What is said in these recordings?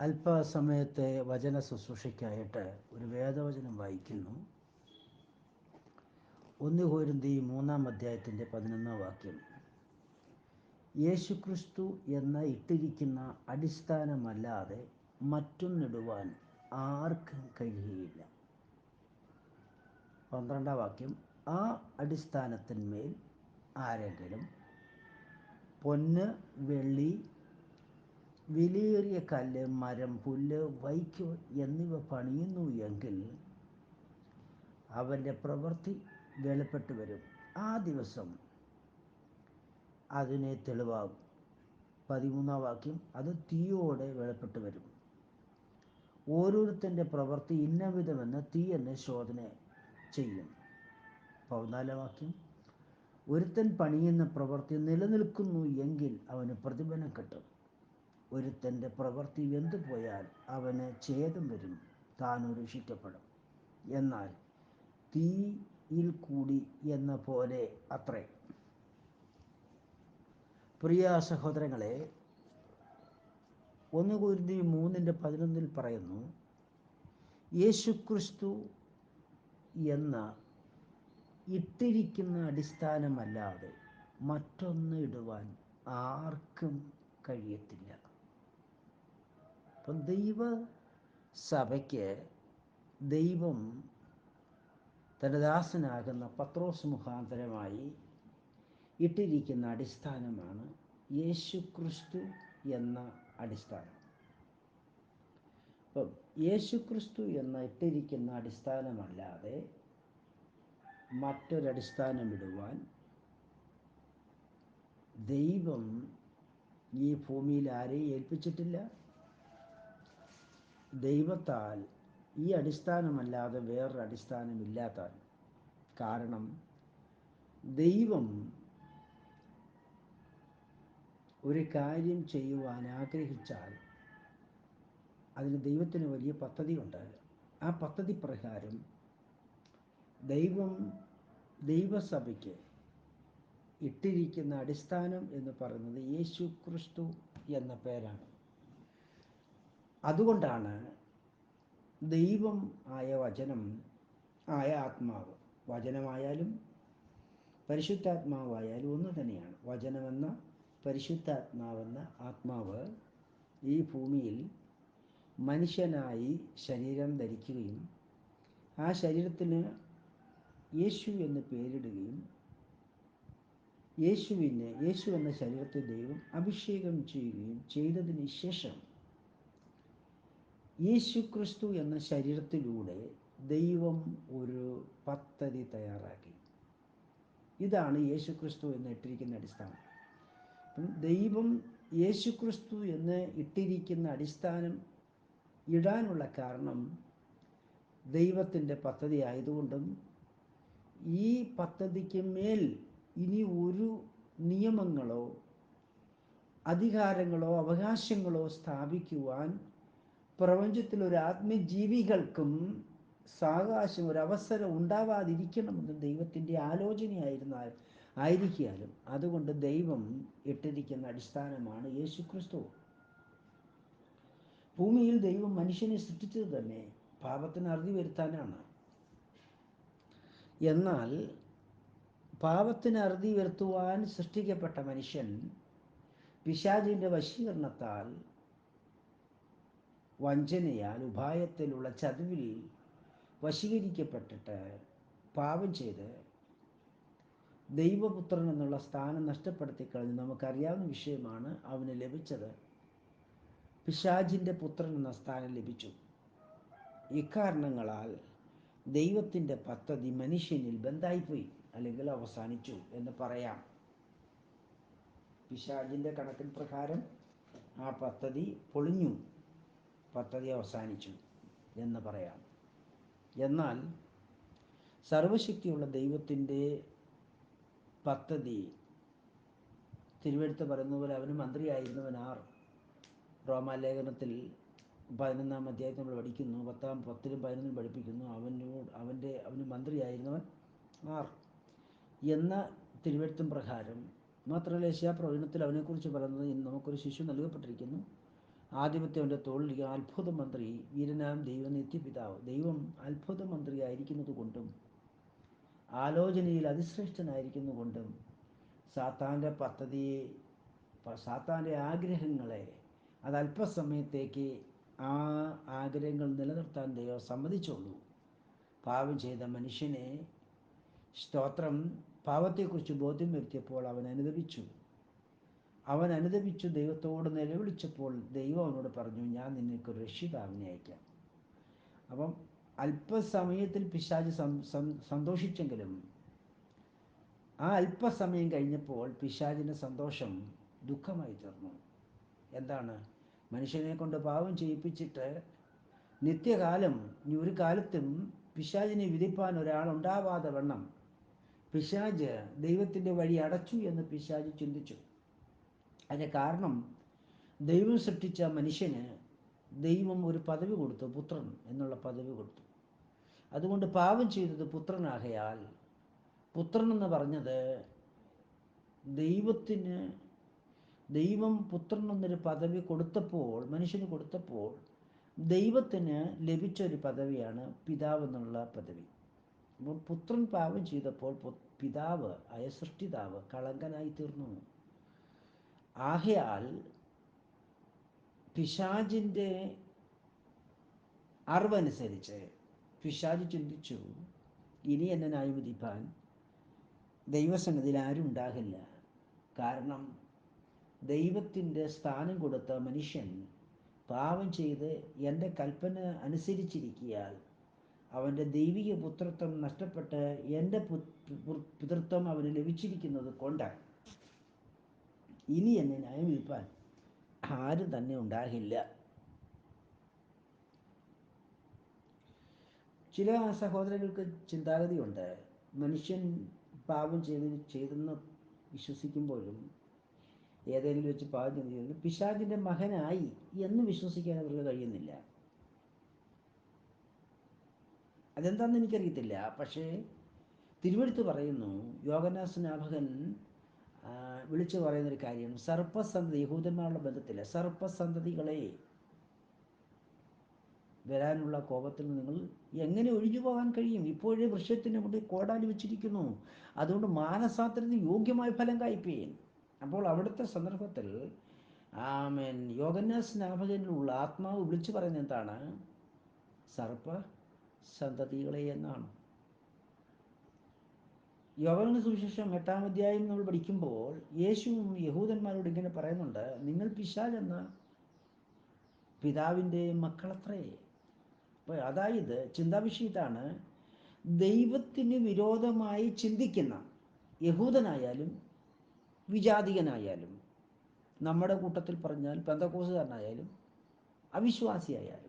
അല്പസമയത്തെ വചന ശുശ്രൂഷയ്ക്കായിട്ട് ഒരു വേദവചനം വായിക്കുന്നു. ഒന്ന് കോരുന്തി മൂന്നാം അധ്യായത്തിന്റെ പതിനൊന്നാം വാക്യം. യേശുക്രിസ്തു എന്ന ഇട്ടിരിക്കുന്ന അടിസ്ഥാനമല്ലാതെ മറ്റൊന്നിടുവാൻ ആർക്കും കഴിയുകയില്ല. പന്ത്രണ്ടാം വാക്യം. ആ അടിസ്ഥാനത്തിന്മേൽ ആരെങ്കിലും പൊന്ന് വെള്ളി വിലയേറിയ കല്ല് മരം പുല്ല് വൈക്ക് എന്നിവ പണിയുന്നു എങ്കിൽ അവന്റെ പ്രവൃത്തി വെളിപ്പെട്ട് വരും. ആ ദിവസം അതിനെ തെളിവാകും. പതിമൂന്നാം വാക്യം അത് തീയോടെ വെളിപ്പെട്ട് വരും. ഓരോരുത്തന്റെ പ്രവൃത്തി ഇന്നവിധമെന്ന് തീ എന്നെ ശോധന ചെയ്യും. പതിനാലാം വാക്യം ഒരുത്തൻ പണിയുന്ന പ്രവൃത്തി നിലനിൽക്കുന്നു എങ്കിൽ അവന് പ്രതിഫലം കിട്ടും. ഒരുത്തന്റെ പ്രവൃത്തി വെന്തുപോയാൽ അവന് ഛേദം വരും താൻ രക്ഷിക്കപ്പെടും എന്നാൽ തീയിൽ കൂടി എന്ന പോലെ അത്രേ. പ്രിയ സഹോദരങ്ങളെ ഒന്ന് കുരുതി മൂന്നിന്റെ പതിനൊന്നിൽ പറയുന്നു യേശുക്രിസ്തു എന്ന ഇട്ടിരിക്കുന്ന അടിസ്ഥാനമല്ലാതെ മറ്റൊന്ന് ഇടുവാൻ ആർക്കും കഴിയത്തില്ല. അപ്പം ദൈവ സഭയ്ക്ക് ദൈവം തന്റെ ദാസനാകുന്ന പത്രോസ് മുഖാന്തരമായി ഇട്ടിരിക്കുന്ന അടിസ്ഥാനമാണ് യേശു ക്രിസ്തു എന്ന അടിസ്ഥാനം. അപ്പം യേശു ക്രിസ്തു എന്ന ഇട്ടിരിക്കുന്ന അടിസ്ഥാനമല്ലാതെ മറ്റൊരടിസ്ഥാനം ഇടുവാൻ ദൈവം ഈ ഭൂമിയിൽ ആരെയും ഏൽപ്പിച്ചിട്ടില്ല. ദൈവത്താൽ ഈ അടിസ്ഥാനമല്ലാതെ വേറൊരു അടിസ്ഥാനമില്ലാത്ത കാരണം ദൈവം ഒരു കാര്യം ചെയ്യുവാൻ ആഗ്രഹിച്ചാൽ അതിന് ദൈവത്തിന് വലിയ പദ്ധതി പദ്ധതിയുണ്ട് ആ പദ്ധതി പ്രകാരം ദൈവം ദൈവസഭയ്ക്ക് ഇട്ടിരിക്കുന്ന അടിസ്ഥാനം എന്ന് പറയുന്നത് യേശു ക്രിസ്തു എന്ന പേരാണ്. അതുകൊണ്ടാണ് ദൈവം ആയ വചനം ആയ ആത്മാവ്. വചനമായാലും പരിശുദ്ധാത്മാവായാലും ഒന്ന് തന്നെയാണ്. വചനമെന്ന പരിശുദ്ധാത്മാവെന്ന ആത്മാവ് ഈ ഭൂമിയിൽ മനുഷ്യനായി ശരീരം ധരിക്കുകയും ആ ശരീരത്തിന് യേശു എന്ന് പേരിടുകയും യേശുവിനെ യേശു എന്ന ശരീരത്തെ ദൈവം അഭിഷേകം ചെയ്യുകയും ചെയ്തതിന് ശേഷം യേശു ക്രിസ്തു എന്ന ശരീരത്തിലൂടെ ദൈവം ഒരു പദ്ധതി തയ്യാറാക്കി. ഇതാണ് യേശു ക്രിസ്തു എന്ന് ഇട്ടിരിക്കുന്ന അടിസ്ഥാനം. ദൈവം യേശു ക്രിസ്തു എന്ന് ഇട്ടിരിക്കുന്ന അടിസ്ഥാനം ഇടാനുള്ള കാരണം ദൈവത്തിന്റെ പദ്ധതി ആയതുകൊണ്ടും ഈ പദ്ധതിക്ക് മേൽ ഇനി ഒരു നിയമങ്ങളോ അധികാരങ്ങളോ അവകാശങ്ങളോ സ്ഥാപിക്കുവാൻ പ്രപഞ്ചത്തിൽ ഒരു ആത്മജീവികൾക്കും സാവകാശം ഒരു അവസരം ഉണ്ടാവാതിരിക്കണമെന്ന് ദൈവത്തിന്റെ ആലോചനയായിരുന്നാൽ ആയിരിക്കാലും അതുകൊണ്ട് ദൈവം ഇട്ടിരിക്കുന്ന അടിസ്ഥാനമാണ് യേശു ക്രിസ്തു ഭൂമിയിൽ ദൈവം മനുഷ്യനെ സൃഷ്ടിച്ചത് തന്നെ പാപത്തിന് അറുതി വരുത്താനാണ്. എന്നാൽ പാപത്തിന് അറുതി വരുത്തുവാൻ സൃഷ്ടിക്കപ്പെട്ട മനുഷ്യൻ പിശാചിന്റെ വശീകരണത്താൽ വഞ്ചനയാൽ ഉപായത്തിലുള്ള ചതിവിൽ വശീകരിക്കപ്പെട്ടിട്ട് പാപം ചെയ്ത് ദൈവപുത്രൻ എന്നുള്ള സ്ഥാനം നഷ്ടപ്പെടുത്തി കളഞ്ഞ് നമുക്കറിയാവുന്ന വിഷയമാണ് അവന് ലഭിച്ചത്. പിശാജിന്റെ പുത്രൻ എന്ന സ്ഥാനം ലഭിച്ചു. ഇക്കാരണങ്ങളാൽ ദൈവത്തിന്റെ പദ്ധതി മനുഷ്യനിൽ ബന്ധായിപ്പോയി അല്ലെങ്കിൽ അവസാനിച്ചു എന്ന് പറയാം. പിശാജിന്റെ കണക്കിൻ പ്രകാരം ആ പദ്ധതി പൊളിഞ്ഞു. പദ്ധതി അവസാനിച്ചു എന്ന് പറയാം. എന്നാൽ സർവശക്തിയുള്ള ദൈവത്തിന്റെ പദ്ധതി തിരുവെടുത്ത് പറയുന്ന പോലെ അവന് മന്ത്രിയായിരുന്നവൻ ആർ. റോമാലേഖനത്തിൽ പതിനൊന്നാം അധ്യായത്തിൽ നമ്മൾ പഠിക്കുന്നു. പത്താം പത്തിലും പതിനൊന്നിലും പഠിപ്പിക്കുന്നു. അവനോട് അവന്റെ അവന് മന്ത്രിയായിരുന്നവൻ ആർ. എന്ന തിരുവെഴുത്തും പ്രകാരം മാത്രമല്ല ഏഷ്യാ പ്രവചനത്തിൽ അവനെക്കുറിച്ച് പറയുന്നത് നമുക്കൊരു ശിശു നൽകപ്പെട്ടിരിക്കുന്നു. ആധിപത്യം അവന്റെ തോളിലിരിക്കുന്ന അത്ഭുത മന്ത്രി വീരനാം ദൈവം നിത്യപിതാവ്. ദൈവം അത്ഭുത മന്ത്രി ആയിരിക്കുന്നത് കൊണ്ടും ആലോചനയിൽ അതിശ്രേഷ്ഠനായിരിക്കുന്നു കൊണ്ടും സാത്താന്റെ പദ്ധതിയെ സാത്താന്റെ ആഗ്രഹങ്ങളെ അത് അല്പസമയത്തേക്ക് ആ ആഗ്രഹങ്ങൾ നിലനിർത്താൻ ദൈവം സമ്മതിച്ചുള്ളൂ. പാപം ചെയ്ത മനുഷ്യനെ സ്തോത്രം പാപത്തെക്കുറിച്ച് ബോധ്യം വരുത്തിയപ്പോൾ അവൻ അനുദപിച്ചു അവൻ അനുദപിച്ചു ദൈവത്തോട് നിലവിളിച്ചപ്പോൾ ദൈവം അവനോട് പറഞ്ഞു ഞാൻ നിനക്ക് രക്ഷിതാവിനെ അയക്കാം. അപ്പം അല്പസമയത്തിൽ പിശാജ് സന്തോഷിച്ചെങ്കിലും ആ അല്പസമയം കഴിഞ്ഞപ്പോൾ പിശാജിന്റെ സന്തോഷം ദുഃഖമായി തീർന്നു. എന്താണ്? മനുഷ്യനെ കൊണ്ട് പാവം ചെയ്യിപ്പിച്ചിട്ട് നിത്യകാലം ഇനി ഒരു കാലത്തും പിശാജിനെ വിധിപ്പാൻ ഒരാൾ ഉണ്ടാവാതെ വണ്ണം പിശാജ് ദൈവത്തിന്റെ വഴി അടച്ചു എന്ന് പിശാജ് ചിന്തിച്ചു. അതിന് കാരണം ദൈവം സൃഷ്ടിച്ച മനുഷ്യന് ദൈവം ഒരു പദവി കൊടുത്തു പുത്രൻ എന്നുള്ള പദവി കൊടുത്തു. അതുകൊണ്ട് പാപം ചെയ്തത് പുത്രനാകയാൽ പുത്രൻ എന്ന് പറഞ്ഞത് ദൈവത്തിന് ദൈവം പുത്രൻ എന്നൊരു പദവി കൊടുത്തപ്പോൾ മനുഷ്യന് കൊടുത്തപ്പോൾ ദൈവത്തിന് ലഭിച്ച ഒരു പദവിയാണ് പിതാവ് എന്നുള്ള പദവി. അപ്പോൾ പുത്രൻ പാപം ചെയ്തപ്പോൾ പിതാവ് അയ സൃഷ്ടിതാവ് കളങ്കനായി തീർന്നു. ആകയാൽ പിശാജിന്റെ അറിവനുസരിച്ച് പിശാജ് ചിന്തിച്ചു ഇനി എന്നെ ന്യായവിധിപ്പാൻ ദൈവസംഗതിയിൽ ആരും ഉണ്ടാകില്ല. കാരണം ദൈവത്തിന്റെ സ്ഥാനം കൊടുത്ത മനുഷ്യൻ പാപം ചെയ്ത് എന്റെ കൽപ്പന അനുസരിച്ചിരിക്കിയാൽ അവന്റെ ദൈവിക പുത്രത്വം നഷ്ടപ്പെട്ട് എന്റെ പിതൃത്വം അവന് ലഭിച്ചിരിക്കുന്നത് കൊണ്ട് ഇനി എന്നെ ന്യായം വിധിപ്പാൻ ആരും തന്നെ ഉണ്ടാകില്ല. ചില സഹോദരങ്ങൾക്ക് ചിന്താഗതിയുണ്ട്. മനുഷ്യൻ പാപം ചെയ്ത് ചെയ്തെന്ന് വിശ്വസിക്കുമ്പോഴും ഏതെങ്കിലും വെച്ച് പാപം ചെയ്ത് പിശാചിന്റെ മകനായി എന്ന് വിശ്വസിക്കാൻ അവർക്ക് കഴിയുന്നില്ല. അതെന്താണെന്ന് എനിക്കറിയത്തില്ല. പക്ഷേ തിരുവഴുത്ത് പറയുന്നു യോഗനാസ്നാഭകൻ വിളിച്ചു പറയുന്നൊരു കാര്യം. സർപ്പസന്തതി യഹൂദന്മാരുടെ ബന്ധത്തിൽ സർപ്പസന്തതികളെ വരാനുള്ള കോപത്തിൽ നിങ്ങൾ എങ്ങനെ ഒഴിഞ്ഞു പോകാൻ കഴിയും? ഇപ്പോഴേ വൃക്ഷത്തിന് മുന്നിൽ കോടാലി വെച്ചിരിക്കുന്നു. അതുകൊണ്ട് മാനസാന്തരത്തിന് യോഗ്യമായ ഫലം കായ്പേൻ. അപ്പോൾ അവിടുത്തെ സന്ദർഭത്തിൽ ആമേൻ യോഗന്യാസ്നാഭകനുള്ള ആത്മാവ് വിളിച്ചു പറയുന്നത് എന്താണ്? സർപ്പ സന്തതികളെ എന്നാണ്. യോഗന സുവിശേഷം എട്ടാം അധ്യായം നമ്മൾ പഠിക്കുമ്പോൾ യേശുവും യഹൂദന്മാരോട് ഇങ്ങനെ പറയുന്നുണ്ട് നിങ്ങൾ പിശാൽ എന്ന പിതാവിന്റെ മക്കളത്രേ. അപ്പോൾ അതായത് ചിന്താവിഷയത്താണ് ദൈവത്തിന് വിരോധമായി ചിന്തിക്കുന്ന യഹൂദനായാലും വിജാതികനായാലും നമ്മുടെ കൂട്ടത്തിൽ പറഞ്ഞാൽ പെന്തക്കോസുകാരനായാലും അവിശ്വാസിയായാലും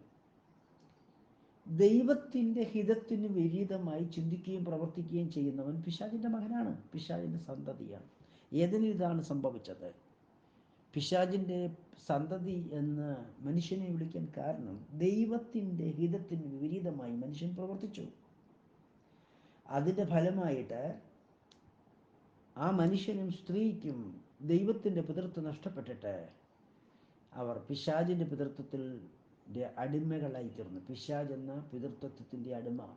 ദൈവത്തിന്റെ ഹിതത്തിന് വിപരീതമായി ചിന്തിക്കുകയും പ്രവർത്തിക്കുകയും ചെയ്യുന്നവൻ പിശാജിന്റെ മകനാണ് പിശാജിന്റെ സന്തതിയാണ്. ഏതിന് ഇതാണ് സംഭവിച്ചത്? പിശാജിന്റെ സന്തതി എന്ന് മനുഷ്യനെ വിളിക്കാൻ കാരണം ദൈവത്തിന്റെ ഹിതത്തിന് വിപരീതമായി മനുഷ്യൻ പ്രവർത്തിച്ചു. അതിന്റെ ഫലമായിട്ട് ആ മനുഷ്യനും സ്ത്രീക്കും ദൈവത്തിന്റെ പിതൃത്വം നഷ്ടപ്പെട്ടിട്ട് അവർ പിശാജിന്റെ പിതൃത്വത്തിൽ അടിമകളായി തീർന്നു. പിശാജ് എന്ന പിതൃത്വത്തിന്റെ അടിമ.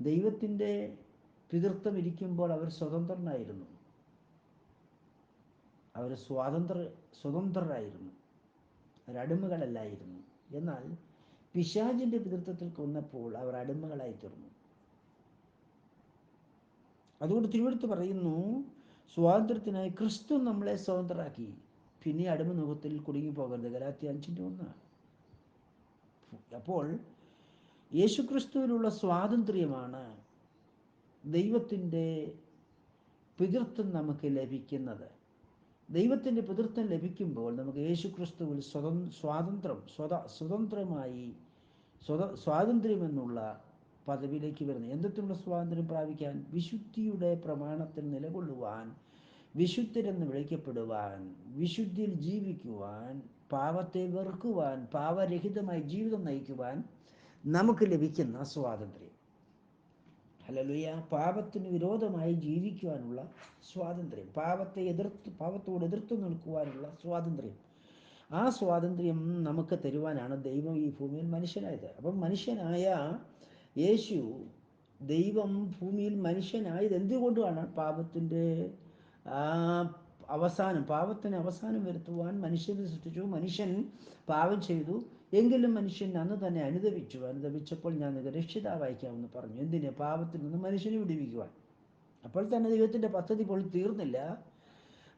ദൈവത്തിന്റെ പിതൃത്വം ഇരിക്കുമ്പോൾ അവർ സ്വതന്ത്രനായിരുന്നു. അവർ സ്വാതന്ത്ര്യ സ്വതന്ത്രരായിരുന്നു. അവരടിമകളല്ലായിരുന്നു. എന്നാൽ പിശാജിന്റെ പിതൃത്വത്തിൽ കൊന്നപ്പോൾ അവർ അടിമകളായി തീർന്നു. അതുകൊണ്ട് തിരുവെടുത്ത് പറയുന്നു സ്വാതന്ത്ര്യത്തിനായി ക്രിസ്തു നമ്മളെ സ്വതന്ത്രരാക്കി. പിന്നെ അടിമ മുഖത്തിൽ കുടുങ്ങി പോകരുത് ഗലാത്തി അഞ്ചിന്റെ ഒന്ന് അപ്പോൾ യേശുക്രിസ്തുവിലുള്ള സ്വാതന്ത്ര്യമാണ് ദൈവത്തിന്റെ പിതൃത്വം നമുക്ക് ലഭിക്കുന്നത്. ദൈവത്തിന്റെ പിതൃത്വം ലഭിക്കുമ്പോൾ നമുക്ക് യേശുക്രിസ്തുവിൽ സ്വതം സ്വാതന്ത്ര്യം സ്വത സ്വതന്ത്രമായി സ്വത സ്വാതന്ത്ര്യമെന്നുള്ള പദവിയിലേക്ക് വരുന്നു എന്തൊക്കെയുള്ള സ്വാതന്ത്ര്യം പ്രാപിക്കാൻ? വിശുദ്ധിയുടെ പ്രമാണത്തിൽ നിലകൊള്ളുവാൻ വിശുദ്ധരെന്ന് വിളിക്കപ്പെടുവാൻ വിശുദ്ധിയിൽ ജീവിക്കുവാൻ പാപത്തെ വെറുക്കുവാൻ പാപരഹിതമായി ജീവിതം നയിക്കുവാൻ നമുക്ക് ലഭിക്കുന്ന സ്വാതന്ത്ര്യം. ഹല്ലേലൂയ. പാപത്തിന് വിരോധമായി ജീവിക്കുവാനുള്ള സ്വാതന്ത്ര്യം. പാപത്തെ എതിർത്ത് പാപത്തോട് എതിർത്ത് നിൽക്കുവാനുള്ള സ്വാതന്ത്ര്യം. ആ സ്വാതന്ത്ര്യം നമുക്ക് തരുവാനാണ് ദൈവം ഈ ഭൂമിയിൽ മനുഷ്യനായത്. അപ്പം മനുഷ്യനായ യേശു ദൈവം ഭൂമിയിൽ മനുഷ്യനായത് എന്തുകൊണ്ടാണ്? പാപത്തിന്റെ ആ അവസാനം പാപത്തിന് അവസാനം വരുത്തുവാൻ മനുഷ്യനെ സൃഷ്ടിച്ചു. മനുഷ്യൻ പാപം ചെയ്തു. എങ്കിലും മനുഷ്യൻ അന്ന് തന്നെ അനുദവിച്ചു അനുദവിച്ചപ്പോൾ ഞാൻ നിങ്ങൾക്ക് രക്ഷിതാവായിക്കാമെന്ന് പറഞ്ഞു. എന്തിന്? പാപത്തിൽ നിന്ന് മനുഷ്യനെ വിടിവിക്കുവാൻ. അപ്പോൾ തന്നെ ദൈവത്തിന്റെ പദ്ധതി പോലും തീർന്നില്ല.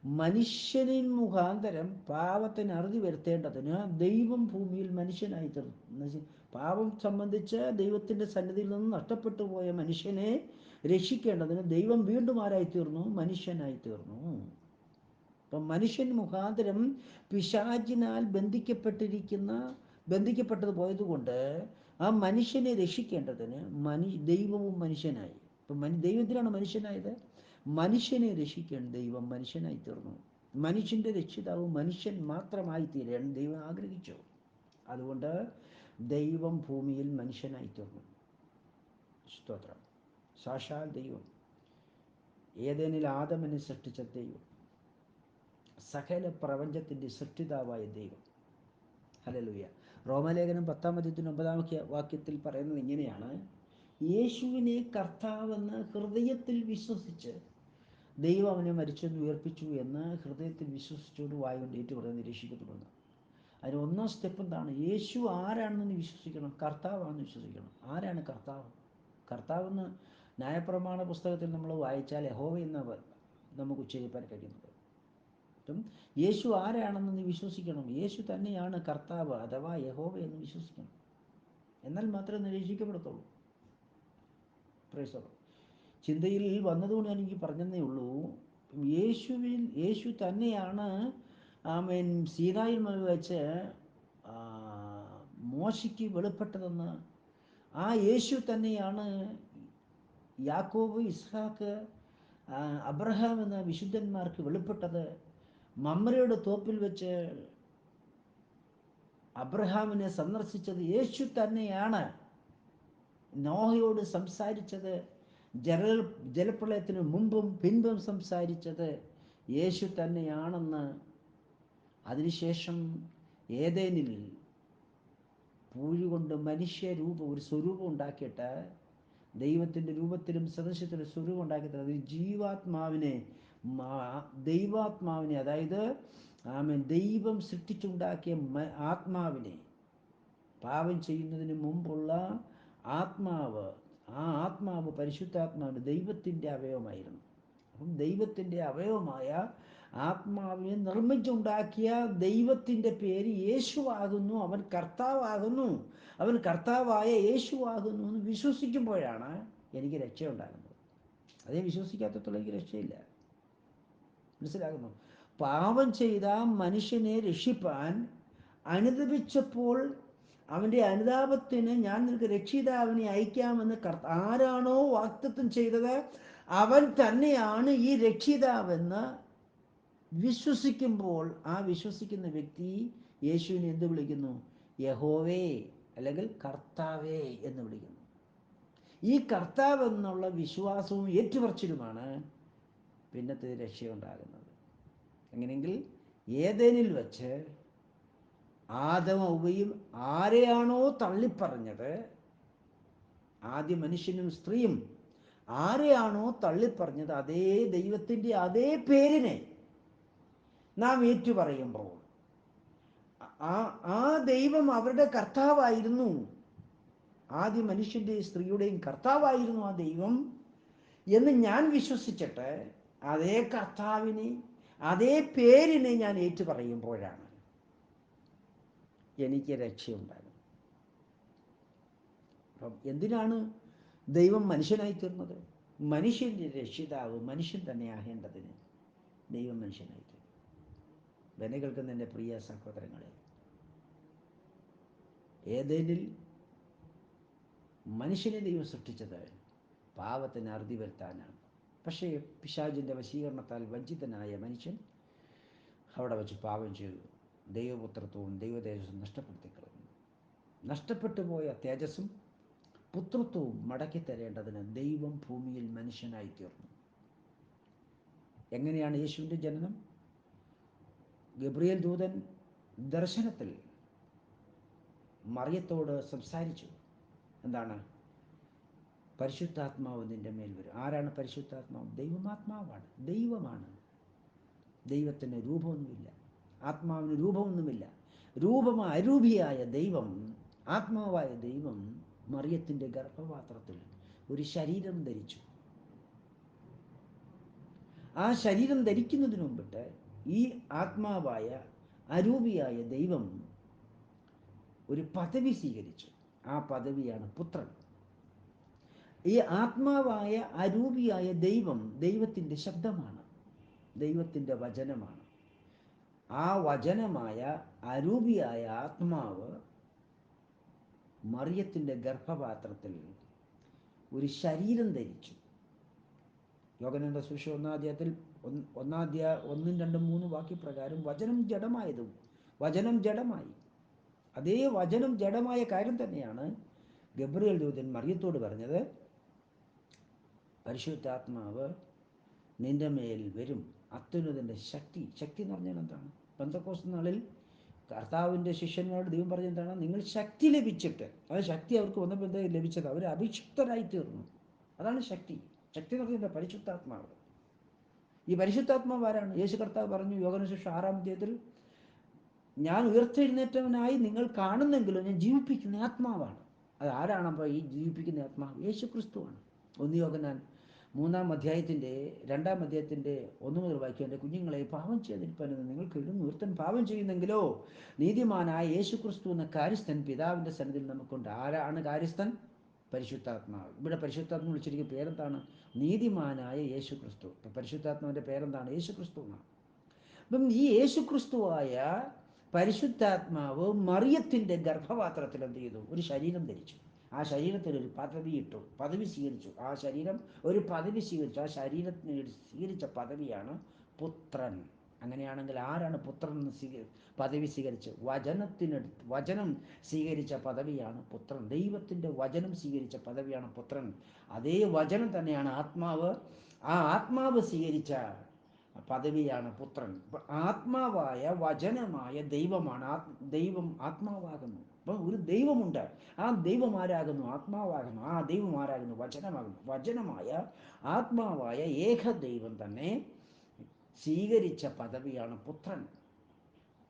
മനുഷ്യനിൻ മുഖാന്തരം പാപത്തിന് അറുതി വരുത്തേണ്ടതിന് ദൈവം ഭൂമിയിൽ മനുഷ്യനായി തീർന്നു. പാപം സംബന്ധിച്ച് ദൈവത്തിന്റെ സന്നിധിയിൽ നിന്ന് നഷ്ടപ്പെട്ടു പോയ മനുഷ്യനെ രക്ഷിക്കേണ്ടതിന് ദൈവം വീണ്ടും ആരായി തീർന്നു? മനുഷ്യനായി തീർന്നു. അപ്പം മനുഷ്യൻ മുഖാന്തരം പിശാചിനാൽ ബന്ധിക്കപ്പെട്ടിരിക്കുന്ന ബന്ധിക്കപ്പെട്ടത് പോയതുകൊണ്ട് ആ മനുഷ്യനെ രക്ഷിക്കേണ്ടതിന് മനു ദൈവവും മനുഷ്യനായി. ഇപ്പം മനു ദൈവത്തിനാണ് മനുഷ്യനായത്? മനുഷ്യനെ രക്ഷിക്കേണ്ട ദൈവം മനുഷ്യനായി തീർന്നു. മനുഷ്യന്റെ രക്ഷിതാവ് മനുഷ്യൻ മാത്രമായി തീരാൻ ദൈവം ആഗ്രഹിച്ചു. അതുകൊണ്ട് ദൈവം ഭൂമിയിൽ മനുഷ്യനായി തീർന്നു. സ്തോത്രം. സാക്ഷാൽ ദൈവം. ഏതേനിൽ ആദമനെ സൃഷ്ടിച്ച ദൈവം. സകല പ്രപഞ്ചത്തിന്റെ സൃഷ്ടിതാവായ ദൈവം. ഹലലുയ റോമലേഖനം പത്താം അധ്യയത്തിന് ഒമ്പതാം വാക്യ- വാക്യത്തിൽ പറയുന്നത് ഇങ്ങനെയാണ്. യേശുവിനെ കർത്താവെന്ന് ഹൃദയത്തിൽ വിശ്വസിച്ച് ദൈവം അവനെ മരിച്ചെന്ന് ഉയർപ്പിച്ചു എന്ന് ഹൃദയത്തിൽ വിശ്വസിച്ചുകൊണ്ട് വായുകൊണ്ട് ഏറ്റുപറയാൻ നിരീക്ഷിക്കപ്പെടുന്നു. അതിന് ഒന്നാം സ്റ്റെപ്പ് എന്താണ്? യേശു ആരാണെന്ന് വിശ്വസിക്കണം? കർത്താവാണെന്ന് വിശ്വസിക്കണം. ആരാണ് കർത്താവ്? കർത്താവെന്ന് ന്യായപ്രമാണ പുസ്തകത്തിൽ നമ്മൾ വായിച്ചാൽ യഹോവ എന്ന പ- നമുക്ക് ഉച്ചരിപ്പാൻ കഴിയുന്നത് അപ്പം യേശു ആരാണെന്ന് നീ വിശ്വസിക്കണം? യേശു തന്നെയാണ് കർത്താവ് അഥവാ യഹോവ എന്ന് വിശ്വസിക്കണം. എന്നാൽ മാത്രമേ നിരീക്ഷിക്കപ്പെടത്തുള്ളൂ. പ്രൈസോ ചിന്തയിൽ വന്നതുകൊണ്ട് ഞാൻ എനിക്ക് പറഞ്ഞതേ ഉള്ളൂ. യേശുവിൻ യേശു തന്നെയാണ് ആമേൻ മീൻ മല വെച്ച് മോശയ്ക്ക് വെളിപ്പെട്ടതെന്ന്. ആ യേശു തന്നെയാണ് യാക്കോബ് ഇസ്ഹാക്ക് അബ്രഹാം എന്ന വിശുദ്ധന്മാർക്ക് വെളിപ്പെട്ടത്. മമ്രയുടെ തോപ്പിൽ വെച്ച് അബ്രഹാമിനെ സന്ദർശിച്ചത് യേശു തന്നെയാണ്. നോഹയോട് സംസാരിച്ചത് ജല ജലപ്രളയത്തിന് മുമ്പും പിൻപും സംസാരിച്ചത് യേശു തന്നെയാണെന്ന്. അതിനുശേഷം ഏതേനിൽ പൂഴുകൊണ്ട് മനുഷ്യരൂപം ഒരു സ്വരൂപം ഉണ്ടാക്കിയിട്ട് ദൈവത്തിന്റെ രൂപത്തിലും സദൃശ്യത്തിലും സ്വരൂപം ഉണ്ടാക്കിയിട്ട് അതിൽ ജീവാത്മാവിനെ ദൈവാത്മാവിനെ അതായത് ആമേൻ ദൈവം സൃഷ്ടിച്ചുണ്ടാക്കിയ ആത്മാവിനെ പാപം ചെയ്യുന്നതിന് മുമ്പുള്ള ആത്മാവ് ആ ആത്മാവ് പരിശുദ്ധാത്മാവിന് ദൈവത്തിന്റെ അവയവമായിരുന്നു. അപ്പം ദൈവത്തിന്റെ അവയവമായ ആത്മാവിനെ നിർമ്മിച്ചുണ്ടാക്കിയ ദൈവത്തിന്റെ പേര് യേശുവാകുന്നു അവൻ കർത്താവാകുന്നു അവൻ കർത്താവായ യേശുവാകുന്നു എന്ന് വിശ്വസിക്കുമ്പോഴാണ് എനിക്ക് രക്ഷയുണ്ടാകുന്നത്. അതേ വിശ്വസിക്കാത്തത്തോളം എനിക്ക് രക്ഷയില്ല. മനസ്സിലാകുന്നു? പാപം ചെയ്ത മനുഷ്യനെ രക്ഷിപ്പാൻ അനുദപിച്ചപ്പോൾ അവന്റെ അനുതാപത്തിന് ഞാൻ നിനക്ക് രക്ഷിതാവിനെ അയക്കാമെന്ന് കർത്ത ആരാണോ വാക്തത്വം ചെയ്തത് അവൻ തന്നെയാണ് ഈ രക്ഷിതാവെന്ന് വിശ്വസിക്കുമ്പോൾ ആ വിശ്വസിക്കുന്ന വ്യക്തി യേശുവിനെ എന്ത് വിളിക്കുന്നു? യഹോവേ അല്ലെങ്കിൽ കർത്താവേ എന്ന് വിളിക്കുന്നു. ഈ കർത്താവ് എന്നുള്ള വിശ്വാസവും ഏറ്റുപറച്ചിലുമാണ് പിന്നത്തെ രക്ഷയുണ്ടാകുന്നത്. അങ്ങനെയെങ്കിൽ ഏതേനിൽ വച്ച് ആദമവുകയും ആരെയാണോ തള്ളിപ്പറഞ്ഞത് ആദ്യ മനുഷ്യനും സ്ത്രീയും ആരെയാണോ തള്ളിപ്പറഞ്ഞത് അതേ ദൈവത്തിന്റെ അതേ പേരിനെ നാം ഏറ്റു പറയുമ്പോൾ ആ ആ ദൈവം അവരുടെ കർത്താവായിരുന്നു. ആദ്യ മനുഷ്യന്റെയും സ്ത്രീയുടെയും കർത്താവായിരുന്നു ആ ദൈവം എന്ന് ഞാൻ വിശ്വസിച്ചിട്ട് അതേ കർത്താവിനെ അതേ പേരിനെ ഞാൻ ഏറ്റു പറയുമ്പോഴാണ് എനിക്ക് രക്ഷയുണ്ടാകുന്നത്. അപ്പം എന്തിനാണ് ദൈവം മനുഷ്യനായി തീർന്നത്? മനുഷ്യന്റെ രക്ഷിതാവ് മനുഷ്യൻ തന്നെ ആകേണ്ടതിന് ദൈവം മനുഷ്യനായി തീർന്നു. വെന കേൾക്കുന്ന എന്റെ പ്രിയ സഹോദരങ്ങളെ ഏതേനിൽ മനുഷ്യനെ ദൈവം സൃഷ്ടിച്ചത്? പാവത്തിന് അറുതി വരുത്താനാണ് പക്ഷേ പിശാചിന്റെ വശീകരണത്താൽ വഞ്ചിതനായ മനുഷ്യൻ അവിടെ വെച്ച് പാപം ചെയ്തു. ദൈവപുത്രത്വവും ദൈവതേജസ്സും നഷ്ടപ്പെടുത്തി കളഞ്ഞു നഷ്ടപ്പെട്ടു പോയ തേജസ്സും പുത്രത്വവും മടക്കിത്തരേണ്ടതിന് ദൈവം ഭൂമിയിൽ മനുഷ്യനായി തീർന്നു. എങ്ങനെയാണ് യേശുവിന്റെ ജനനം? ഗബ്രിയേൽ ദൂതൻ ദർശനത്തിൽ മറിയത്തോട് സംസാരിച്ചു. എന്താണ്? പരിശുദ്ധാത്മാവ് നിന്റെ മേൽ വരും. ആരാണ് പരിശുദ്ധാത്മാവ്? ദൈവമാത്മാവാണ്. ദൈവമാണ്. ദൈവത്തിന് രൂപമൊന്നുമില്ല. ആത്മാവിന് രൂപമൊന്നുമില്ല. രൂപം അരൂപിയായ ദൈവം ആത്മാവായ ദൈവം മറിയത്തിന്റെ ഗർഭപാത്രത്തിൽ ഒരു ശരീരം ധരിച്ചു. ആ ശരീരം ധരിക്കുന്നതിന് മുമ്പിട്ട് ഈ ആത്മാവായ അരൂപിയായ ദൈവം ഒരു പദവി സ്വീകരിച്ചു. ആ പദവിയാണ് പുത്രൻ. ഈ ആത്മാവായ അരൂപിയായ ദൈവം ദൈവത്തിന്റെ ശബ്ദമാണ്. ദൈവത്തിന്റെ വചനമാണ്. ആ വചനമായ അരൂപിയായ ആത്മാവ് മറിയത്തിന്റെ ഗർഭപാത്രത്തിൽ ഒരു ശരീരം ധരിച്ചു. യോഗനന്റെ സുഷ ഒന്നാധ്യായത്തിൽ ഒന്നാദ്യ ഒന്നും രണ്ടും മൂന്ന് വാക്യപ്രകാരം വചനം ജഡമായതും വചനം ജഡമായി. അതേ വചനം ജഡമായ കാര്യം തന്നെയാണ് ഗബ്രിയൽ ദൂതൻ മറിയത്തോട് പറഞ്ഞത്. പരിശുദ്ധാത്മാവ് നിന്റെ മേൽ വരും. അത്യുന്നതിന്റെ ശക്തി. ശക്തി എന്ന് പറഞ്ഞാൽ എന്താണ്? പന്തക്കോസ് നാളിൽ കർത്താവിന്റെ ശിഷ്യന്മാരോട് ദൈവം പറഞ്ഞ എന്താണ്? നിങ്ങൾ ശക്തി ലഭിച്ചിട്ട്. അത് ശക്തി അവർക്ക് വന്നപ്പോൾ ലഭിച്ചത് അവർ അഭിഷിക്തരായി തീർന്നു. അതാണ് ശക്തി. ശക്തി എന്ന് പറഞ്ഞാൽ പരിശുദ്ധാത്മാവ്. ഈ പരിശുദ്ധാത്മാവ് ആരാണ്? യേശു കർത്താവ് പറഞ്ഞു യോഗന ശിക്ഷ ആറാം അധ്യായത്തിൽ ഞാൻ ഉയർത്തെഴുന്നേറ്റവനായി നിങ്ങൾ കാണുന്നെങ്കിലും ഞാൻ ജീവിപ്പിക്കുന്ന ആത്മാവാണ്. അത് ആരാണ്? അപ്പോൾ ഈ ജീവിപ്പിക്കുന്ന ആത്മാവ് യേശു ക്രിസ്തുവാണ് ഒന്ന് യോഗനാൻ മൂന്നാം അധ്യായത്തിന്റെ രണ്ടാം അധ്യായത്തിന്റെ ഒന്ന് മുതൽ വായിക്കും. എന്റെ കുഞ്ഞുങ്ങളെ പാവം ചെയ്തിരിപ്പനെന്ന് നിങ്ങൾ കിഴുന്നു ഒരുത്തൻ പാവം ചെയ്യുന്നെങ്കിലോ? നീതിമാനായ യേശു ക്രിസ്തു എന്ന കാര്യസ്ഥൻ പിതാവിന്റെ സന്നിധിയിൽ നമുക്കുണ്ട്. ആരാണ് കാര്യസ്ഥൻ? പരിശുദ്ധാത്മാവ്. ഇവിടെ പരിശുദ്ധാത്മ വിളിച്ചിരിക്കുന്ന പേരെന്താണ്? നീതിമാനായ യേശു ക്രിസ്തു പരിശുദ്ധാത്മാവിന്റെ പേരെന്താണ്? യേശു ക്രിസ്തു എന്നാണ്. അപ്പം ഈ യേശു ക്രിസ്തുവായ പരിശുദ്ധാത്മാവ് മറിയത്തിന്റെ ഗർഭപാത്രത്തിൽ എന്ത് ചെയ്തു? ഒരു ശരീരം ധരിച്ചു. ആ ശരീരത്തിന് ഒരു പദവി ഇട്ടു. പദവി സ്വീകരിച്ചു. ആ ശരീരം ഒരു പദവി സ്വീകരിച്ചു. ആ ശരീരത്തിന് സ്വീകരിച്ച പദവിയാണ് പുത്രൻ. അങ്ങനെയാണെങ്കിൽ ആരാണ് പുത്രൻ സ്വീകരി സ്വീക പദവി സ്വീകരിച്ച് വചനത്തിനടുത്ത് വചനം സ്വീകരിച്ച പദവിയാണ് പുത്രൻ. ദൈവത്തിന്റെ വചനം സ്വീകരിച്ച പദവിയാണ് പുത്രൻ. അതേ വചനം തന്നെയാണ് ആത്മാവ്. ആ ആത്മാവ് സ്വീകരിച്ച പദവിയാണ് പുത്രൻ. ആത്മാവായ വചനമായ ദൈവമാണ്. ദൈവം ആത്മാവാകുന്നു. അപ്പം ഒരു ദൈവമുണ്ട്. ആ ദൈവം ആരാകുന്നു ആത്മാവാകുന്നു ആ ദൈവം ആരാകുന്നു വചനമാകുന്നു. വചനമായ ആത്മാവായ ഏക ദൈവം തന്നെ സ്വീകരിച്ച പദവിയാണ് പുത്രൻ.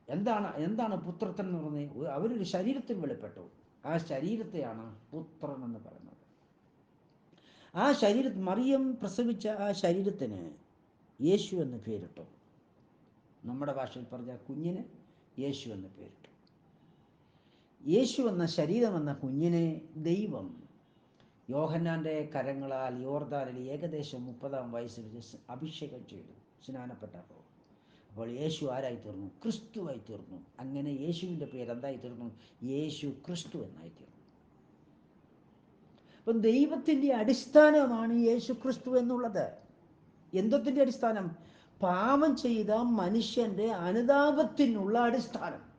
എന്താണ് എന്താണ് പുത്രത്തൻ എന്ന് പറഞ്ഞത് അവരൊരു ശരീരത്തിൽ വെളിപ്പെട്ടു. ആ ശരീരത്തെയാണ് പുത്രൻ എന്ന് പറയുന്നത്. ആ ശരീര മറിയം പ്രസവിച്ച ആ ശരീരത്തിന് യേശു എന്ന് പേരിട്ടു. നമ്മുടെ ഭാഷയിൽ പറഞ്ഞ കുഞ്ഞിന് യേശു എന്ന് പേരിട്ടു. യേശു എന്ന ശരീരം എന്ന കുഞ്ഞിനെ ദൈവം യോഹന്നാന്റെ കരങ്ങളാൽ യോർദാനിൽ ഏകദേശം മുപ്പതാം വയസ്സിൽ അഭിഷേകം ചെയ്തു. സ്നാനപ്പെട്ടപ്പോൾ അപ്പോൾ യേശു ആരായി തീർന്നു? ക്രിസ്തുവായി തീർന്നു. അങ്ങനെ യേശുവിന്റെ പേര് എന്തായി തീർന്നു? യേശു ക്രിസ്തു എന്നായി തീർന്നു. അപ്പം ദൈവത്തിന്റെ അടിസ്ഥാനമാണ് യേശു ക്രിസ്തു എന്നുള്ളത്. എന്തത്തിന്റെ അടിസ്ഥാനം? പാപം ചെയ്ത മനുഷ്യന്റെ അനുതാപത്തിനുള്ള അടിസ്ഥാനം.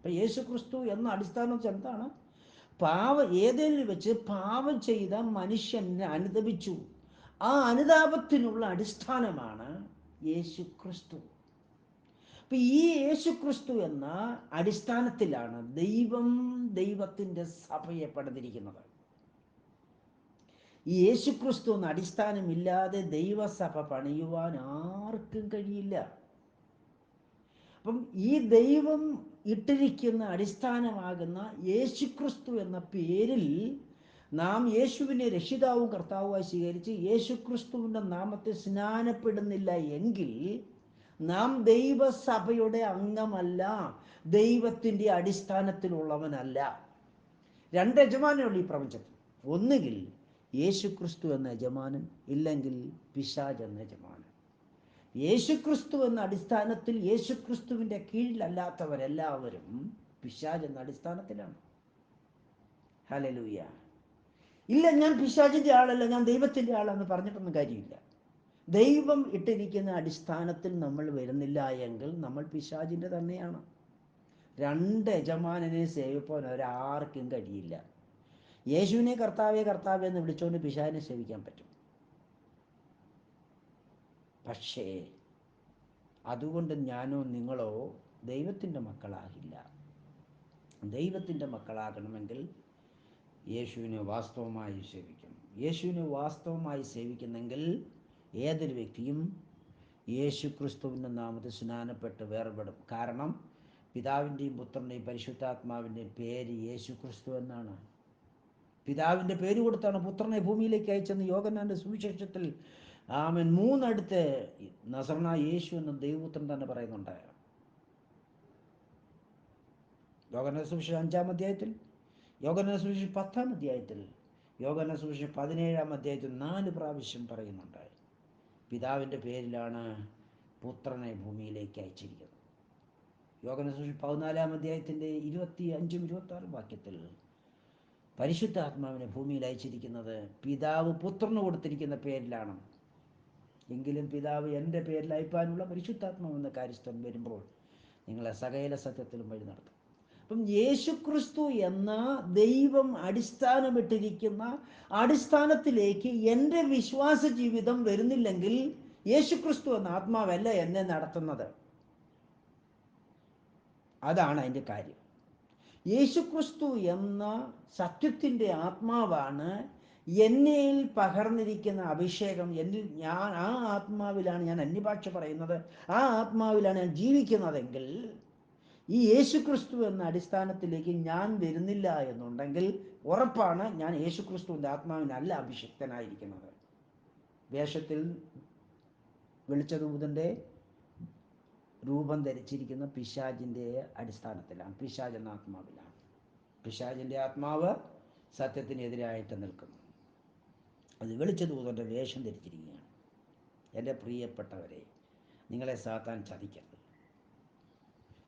ഇപ്പം യേശു ക്രിസ്തു എന്ന അടിസ്ഥാനം വെച്ചാൽ എന്താണ്? പാവ ഏതെങ്കിലും വെച്ച് പാവം ചെയ്ത മനുഷ്യനെ അനുദപിച്ചു. ആ അനുതാപത്തിനുള്ള അടിസ്ഥാനമാണ് യേശു ക്രിസ്തു അപ്പൊ ഈ യേശു ക്രിസ്തു എന്ന അടിസ്ഥാനത്തിലാണ് ദൈവം ദൈവത്തിന്റെ സഭയെ പണിതിരിക്കുന്നത്. ഈ യേശു ക്രിസ്തു എന്ന അടിസ്ഥാനമില്ലാതെ ദൈവസഭ പണിയുവാൻ ആർക്കും കഴിയില്ല. അപ്പം ഈ ദൈവം ഇട്ടിരിക്കുന്ന അടിസ്ഥാനമാകുന്ന യേശുക്രിസ്തു എന്ന പേരിൽ നാം യേശുവിനെ രക്ഷിതാവും കർത്താവുമായി സ്വീകരിച്ച് യേശുക്രിസ്തുവിന്റെ നാമത്തെ സ്നാനപ്പെടുന്നില്ല എങ്കിൽ നാം ദൈവസഭയുടെ അംഗമല്ല ദൈവത്തിന്റെ അടിസ്ഥാനത്തിലുള്ളവനല്ല. രണ്ട് യജമാനുള്ളൂ ഈ പ്രപഞ്ചത്തിൽ. ഒന്നുകിൽ യേശുക്രിസ്തു എന്ന യജമാനൻ ഇല്ലെങ്കിൽ പിശാജ് എന്ന യജമാനൻ. യേശുക്രിസ്തു എന്ന അടിസ്ഥാനത്തിൽ യേശുക്രിസ്തുവിന്റെ കീഴിലല്ലാത്തവരെല്ലാവരും പിശാജ് എന്ന അടിസ്ഥാനത്തിലാണ്. ഹലലൂയ ഇല്ല ഞാൻ പിശാജിന്റെ ആളല്ല ഞാൻ ദൈവത്തിന്റെ ആളെന്ന് പറഞ്ഞിട്ടൊന്നും കാര്യമില്ല. ദൈവം ഇട്ടിരിക്കുന്ന അടിസ്ഥാനത്തിൽ നമ്മൾ വരുന്നില്ല എങ്കിൽ നമ്മൾ പിശാജിന്റെ തന്നെയാണ്. രണ്ട് യജമാനനെ സേവിപ്പാൻ ഒരാർക്കും കഴിയില്ല. യേശുവിനെ കർത്താവേ കർത്താവേ എന്ന് വിളിച്ചുകൊണ്ട് പിശാജിനെ സേവിക്കാൻ പറ്റും. പക്ഷേ അതുകൊണ്ട് ഞാനോ നിങ്ങളോ ദൈവത്തിന്റെ മക്കളാകില്ല. ദൈവത്തിന്റെ മക്കളാകണമെങ്കിൽ യേശുവിനെ വാസ്തവമായി സേവിക്കണം. യേശുവിനെ വാസ്തവമായി സേവിക്കുന്നെങ്കിൽ ഏതൊരു വ്യക്തിയും യേശു ക്രിസ്തുവിന്റെ നാമത്തിൽ സ്നാനപ്പെട്ട് വേർപെടും. കാരണം പിതാവിന്റെയും പുത്രന്റെയും പരിശുദ്ധാത്മാവിന്റെയും പേര് യേശു ക്രിസ്തു എന്നാണ്. പിതാവിന്റെ പേര് കൊടുത്താണ് പുത്രനെ ഭൂമിയിലേക്ക് അയച്ചെന്ന് യോഗനാന്റെ സുവിശേഷത്തിൽ ആമൻ. മൂന്നടുത്ത് നസർണ യേശു എന്ന ദൈവപുത്രൻ തന്നെ പറയുന്നുണ്ട്. യോഗന സുവിശേഷം അഞ്ചാം അധ്യായത്തിൽ യോഗന സുവിശേഷം പത്താം അധ്യായത്തിൽ യോഗന പതിനേഴാം അധ്യായത്തിൽ നാല് പ്രാവശ്യം പറയുന്നുണ്ട്. പിതാവിന്റെ പേരിലാണ് പുത്രനെ ഭൂമിയിലേക്ക് അയച്ചിരിക്കുന്നത്. യോഗന സുവിശേഷം പതിനാലാം അധ്യായത്തിന്റെ ഇരുപത്തി അഞ്ചും ഇരുപത്തി ആറും വാക്യത്തിൽ പരിശുദ്ധാത്മാവിനെ ഭൂമിയിൽ അയച്ചിരിക്കുന്നത് പിതാവ് പുത്രന് കൊടുത്തിരിക്കുന്ന പേരിലാണ്. എങ്കിലും പിതാവ് എന്റെ പേരിൽ അയപ്പാനുള്ള പരിശുദ്ധാത്മാവ് എന്ന കാര്യസ്ഥൻ വരുമ്പോൾ നിങ്ങളെ സകല സത്യത്തിലും വഴി നടത്തും. അപ്പം യേശുക്രിസ്തു എന്ന ദൈവം അടിസ്ഥാനമിട്ടിരിക്കുന്ന അടിസ്ഥാനത്തിലേക്ക് എന്റെ വിശ്വാസ ജീവിതം വരുന്നില്ലെങ്കിൽ യേശുക്രിസ്തു എന്ന ആത്മാവല്ല എന്നെ നടത്തുന്നത്. അതാണ് അതിന്റെ കാര്യം. യേശുക്രിസ്തു എന്ന സത്യത്തിന്റെ ആത്മാവാണ് എന്നിൽ പകർന്നിരിക്കുന്ന അഭിഷേകം എന്നിൽ ഞാൻ ആ ആത്മാവിലാണ് ഞാൻ അന്യഭാഷ പറയുന്നത് ആ ആത്മാവിലാണ് ഞാൻ ജീവിക്കുന്നതെങ്കിൽ ഈ യേശുക്രിസ്തു എന്ന അടിസ്ഥാനത്തിലേക്ക് ഞാൻ വരുന്നില്ല എന്നുണ്ടെങ്കിൽ ഉറപ്പാണ് ഞാൻ യേശുക്രിസ്തുവിന്റെ ആത്മാവിനല്ല അഭിഷിക്തനായിരിക്കുന്നത്. വേഷത്തിൽ വെളിച്ചദൂതന്റെ രൂപം ധരിച്ചിരിക്കുന്ന പിശാജിന്റെ അടിസ്ഥാനത്തിലാണ് പിശാജ് എന്ന ആത്മാവിലാണ്. പിശാജിന്റെ ആത്മാവ് സത്യത്തിനെതിരായിട്ട് നിൽക്കുന്നു. അത് വെളിച്ചതൂതന്റെ വേഷം ധരിച്ചിരിക്കുകയാണ്. എന്റെ പ്രിയപ്പെട്ടവരെ നിങ്ങളെ സാത്താൻ ചതിക്കരുത്.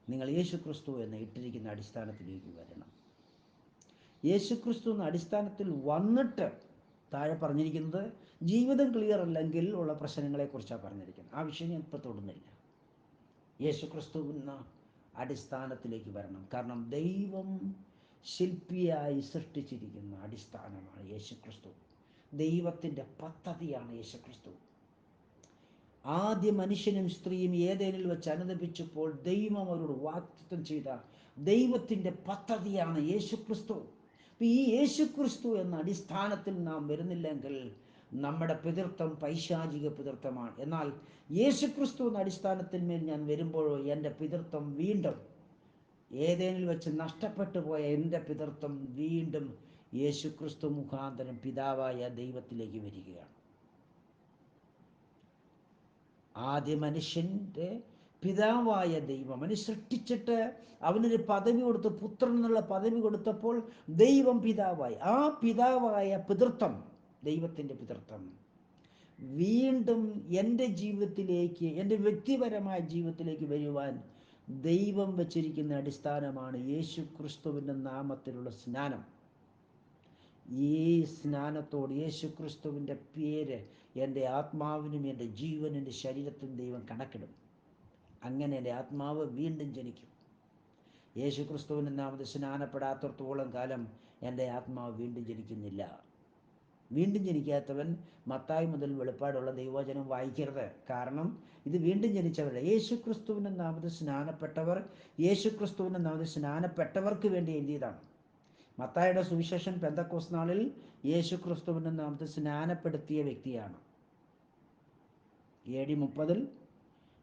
നിങ്ങൾ യേശുക്രിസ്തു എന്ന് ഇട്ടിരിക്കുന്ന അടിസ്ഥാനത്തിലേക്ക് വരണം. യേശുക്രിസ്തു എന്ന അടിസ്ഥാനത്തിൽ വന്നിട്ട് താഴെ പറഞ്ഞിരിക്കുന്നത് ജീവിതം ക്ലിയർ അല്ലെങ്കിൽ ഉള്ള പ്രശ്നങ്ങളെക്കുറിച്ചാണ് പറഞ്ഞിരിക്കുന്നത്. ആ വിഷയം ഞാൻ ഇപ്പോൾ തൊടുന്നില്ല. യേശുക്രിസ്തു എന്ന അടിസ്ഥാനത്തിലേക്ക് വരണം. കാരണം ദൈവം ശില്പിയായി സൃഷ്ടിച്ചിരിക്കുന്ന അടിസ്ഥാനമാണ് യേശുക്രിസ്തു. ദൈവത്തിന്റെ പദ്ധതിയാണ് യേശുക്രിസ്തു. ആദ്യ മനുഷ്യനും സ്ത്രീയും ഏതേനിൽ വെച്ച് അനുദപിച്ചപ്പോൾ ദൈവം അവരോട് വാക്തത്വം ചെയ്ത ദൈവത്തിന്റെ പദ്ധതിയാണ് യേശുക്രിസ്തു. ഈ യേശുക്രിസ്തു എന്ന അടിസ്ഥാനത്തിൽ നാം വരുന്നില്ലെങ്കിൽ നമ്മുടെ പിതൃത്വം പൈശാചിക പിതൃത്വമാണ്. എന്നാൽ യേശുക്രിസ്തു എന്ന അടിസ്ഥാനത്തിന്മേൽ ഞാൻ വരുമ്പോഴോ എന്റെ പിതൃത്വം വീണ്ടും ഏതേനിൽ വെച്ച് നഷ്ടപ്പെട്ടു പോയ എന്റെ പിതൃത്വം വീണ്ടും യേശുക്രിസ്തു മുഖാന്തരം പിതാവായ ദൈവത്തിലേക്ക് വരികയാണ്. ആദ്യ മനുഷ്യന്റെ പിതാവായ ദൈവം അവനെ സൃഷ്ടിച്ചിട്ട് അവനൊരു പദവി കൊടുത്ത് പുത്രൻ എന്നുള്ള പദവി കൊടുത്തപ്പോൾ ദൈവം പിതാവായി. ആ പിതാവായ പിതൃത്വം ദൈവത്തിന്റെ പിതൃത്വം വീണ്ടും എന്റെ ജീവിതത്തിലേക്ക് എന്റെ വ്യക്തിപരമായ ജീവിതത്തിലേക്ക് വരുവാൻ ദൈവം വച്ചിരിക്കുന്ന അടിസ്ഥാനമാണ് യേശു ക്രിസ്തുവിന്റെ നാമത്തിലുള്ള സ്നാനം. ഈ സ്നാനത്തോട് യേശു ക്രിസ്തുവിന്റെ പേര് എന്റെ ആത്മാവിനും എന്റെ ജീവനും എന്റെ ശരീരത്തിനും ദൈവം കണക്കിടും. അങ്ങനെ എന്റെ ആത്മാവ് വീണ്ടും ജനിക്കും. യേശു ക്രിസ്തുവിന്റെ നാമത്തിൽ സ്നാനപ്പെടാത്തടത്തോളം കാലം എന്റെ ആത്മാവ് വീണ്ടും ജനിക്കുന്നില്ല. വീണ്ടും ജനിക്കാത്തവൻ മത്തായി മുതൽ വെളിപ്പാടുള്ള ദൈവവചനം വായിക്കരുത്. കാരണം ഇത് വീണ്ടും ജനിച്ചവരല്ല. യേശു ക്രിസ്തുവിന്റെ നാമത്തിൽ സ്നാനപ്പെട്ടവർ യേശു ക്രിസ്തുവിന്റെ നാമത്തിൽ സ്നാനപ്പെട്ടവർക്ക് വേണ്ടി എഴുതിയതാണ്. മത്തായുടെ സുവിശേഷൻ പെന്തക്കോസ് നാളിൽ യേശു ക്രിസ്തുവിന്റെ നാമത്തിൽ സ്നാനപ്പെടുത്തിയ വ്യക്തിയാണ്. എ ഡി മുപ്പതിൽ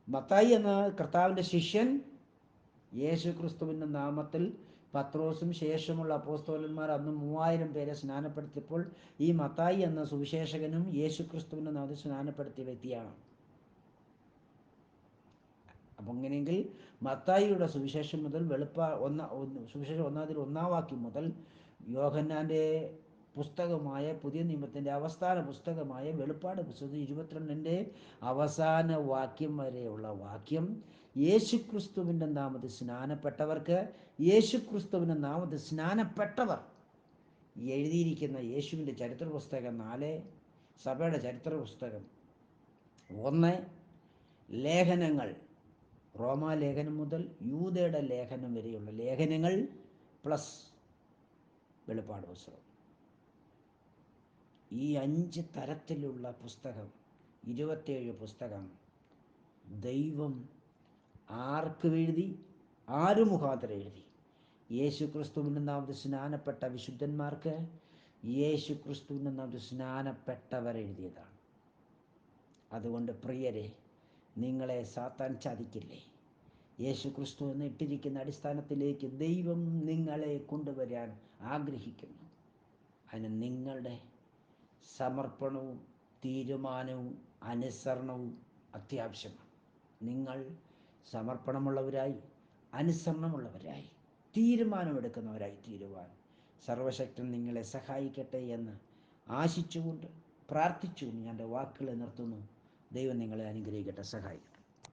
മത്തായി എന്ന കർത്താവിന്റെ ശിഷ്യൻ യേശു ക്രിസ്തുവിന്റെ നാമത്തിൽ പത്രോസും ശേഷമുള്ള അപ്പോസ്തോലന്മാർ അന്ന് മൂവായിരം പേരെ സ്നാനപ്പെടുത്തിയപ്പോൾ ഈ മത്തായി എന്ന സുവിശേഷകനും യേശു ക്രിസ്തുവിന്റെ നാമത്തിൽ സ്നാനപ്പെടുത്തിയ വ്യക്തിയാണ്. അപ്പം അങ്ങനെയെങ്കിൽ മത്തായിയുടെ സുവിശേഷം മുതൽ വെളുപ്പ ഒന്ന സുവിശേഷം ഒന്നാതിൽ ഒന്നാം വാക്യം മുതൽ യോഹന്നാന്റെ പുസ്തകമായ പുതിയ നിയമത്തിന്റെ അവസാന പുസ്തകമായ വെളുപ്പാട് പുസ്തകം ഇരുപത്തിരണ്ടിന്റെ അവസാന വാക്യം വരെയുള്ള വാക്യം യേശുക്രിസ്തുവിന്റെ നാമത്തിൽ സ്നാനപ്പെട്ടവർക്ക് യേശുക്രിസ്തുവിന്റെ നാമത്തിൽ സ്നാനപ്പെട്ടവർ. എഴുതിയിരിക്കുന്ന യേശുവിന്റെ ചരിത്ര പുസ്തകം നാല് സഭയുടെ ചരിത്ര പുസ്തകം ഒന്ന് ലേഖനങ്ങൾ റോമാലേഖനം മുതൽ യൂതയുടെ ലേഖനം വരെയുള്ള ലേഖനങ്ങൾ പ്ലസ് വെളിപ്പാട് പുസ്തകം. ഈ അഞ്ച് തരത്തിലുള്ള പുസ്തകം ഇരുപത്തേഴ് പുസ്തകം ദൈവം ആർക്ക് എഴുതി? ആര് മുഖാന്തരം എഴുതി. യേശു ക്രിസ്തുവിന്റെ നാമത്തിൽ സ്നാനപ്പെട്ട വിശുദ്ധന്മാർക്ക് യേശു ക്രിസ്തുവിന്റെ നാമത്തിൽ സ്നാനപ്പെട്ടവർ എഴുതിയതാണ്. അതുകൊണ്ട് പ്രിയരെ നിങ്ങളെ സാത്താൻ ചതിക്കില്ലേ? യേശു ക്രിസ്തു എന്ന് ഇട്ടിരിക്കുന്ന അടിസ്ഥാനത്തിലേക്ക് ദൈവം നിങ്ങളെ കൊണ്ടുവരാൻ ആഗ്രഹിക്കുന്നു. അതിന് നിങ്ങളുടെ സമർപ്പണവും തീരുമാനവും അനുസരണവും അത്യാവശ്യമാണ്. നിങ്ങൾ സമർപ്പണമുള്ളവരായി അനുസരണമുള്ളവരായി തീരുമാനമെടുക്കുന്നവരായി തീരുവാൻ സർവശക്തൻ നിങ്ങളെ സഹായിക്കട്ടെ എന്ന് ആശിച്ചുകൊണ്ട് പ്രാർത്ഥിച്ചുകൊണ്ട് ഞാൻ എന്റെ വാക്കുകളെ നിർത്തുന്നു. ദൈവം നിങ്ങളെ അനുഗ്രഹിക്കട്ടെ സഹായിക്കും